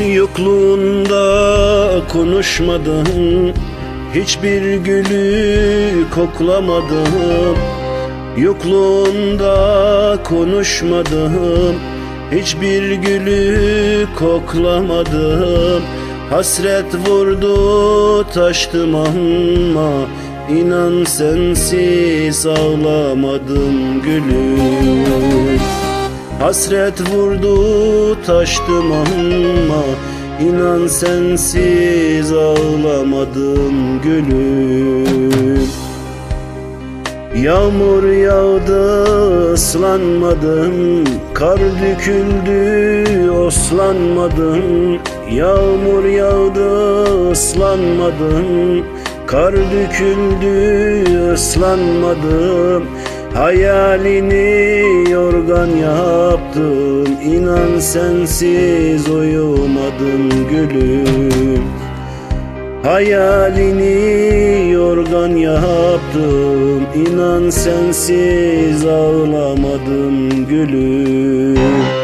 Yokluğunda konuşmadım Hiçbir gülü koklamadım Yokluğunda konuşmadım Hiçbir gülü koklamadım Hasret vurdu taştım ama İnan sensiz ağlamadım gülüm Hasret vurdu taştım ama İnan sensiz ağlamadım gülüm. Yağmur yağdı ıslanmadım. Kar döküldü oslanmadım. Yağmur yağdı ıslanmadım. Kar döküldü ıslanmadım Hayalini yorgan yaptım İnan sensiz uyumadım gülüm. Hayalini yorgan yaptım İnan sensiz ağlamadım gülüm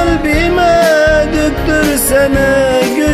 kalbime döktürsene gülüm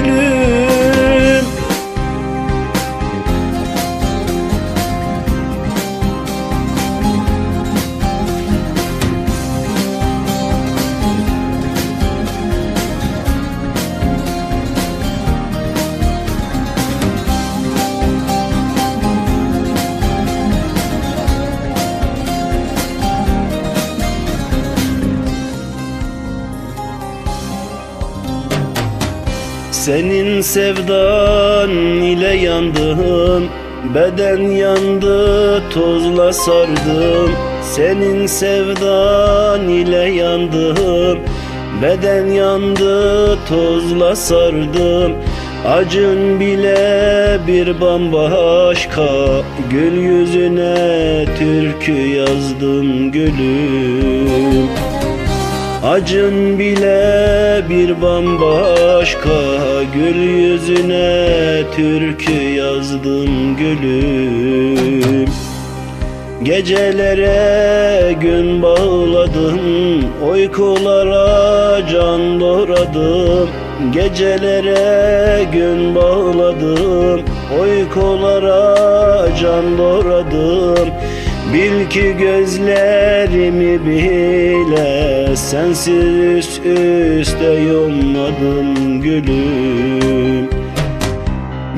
Senin sevdan ile yandım Beden yandı tozla sardım. Senin sevdan ile yandım Beden yandı tozla sardım. Acın bile bir bambaşka Gül yüzüne türkü yazdım gülüm Acın bile bir bambaşka Gül yüzüne türkü yazdım gülüm. Gecelere gün bağladım Uykulara can doğradım. Gecelere gün bağladım Uykulara can doğradım Bil ki gözlerimi bile Sensiz üst üste yummadım gülüm.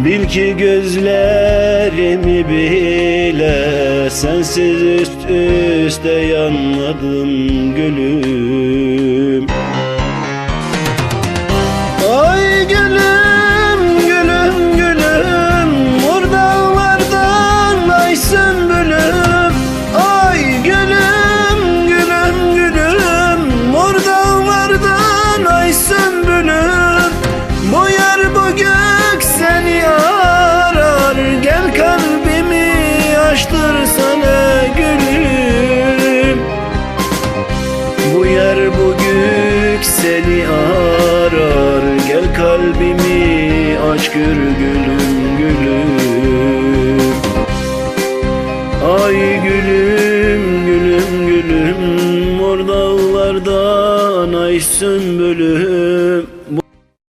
Bil ki gözlerimi bile Sensiz üst üste yanmadım gülüm seni arar. Gel kalbimi aç gör gülüm gülüm. Ay gülüm gülüm gülüm. Mor dağlardan ay sümbülüm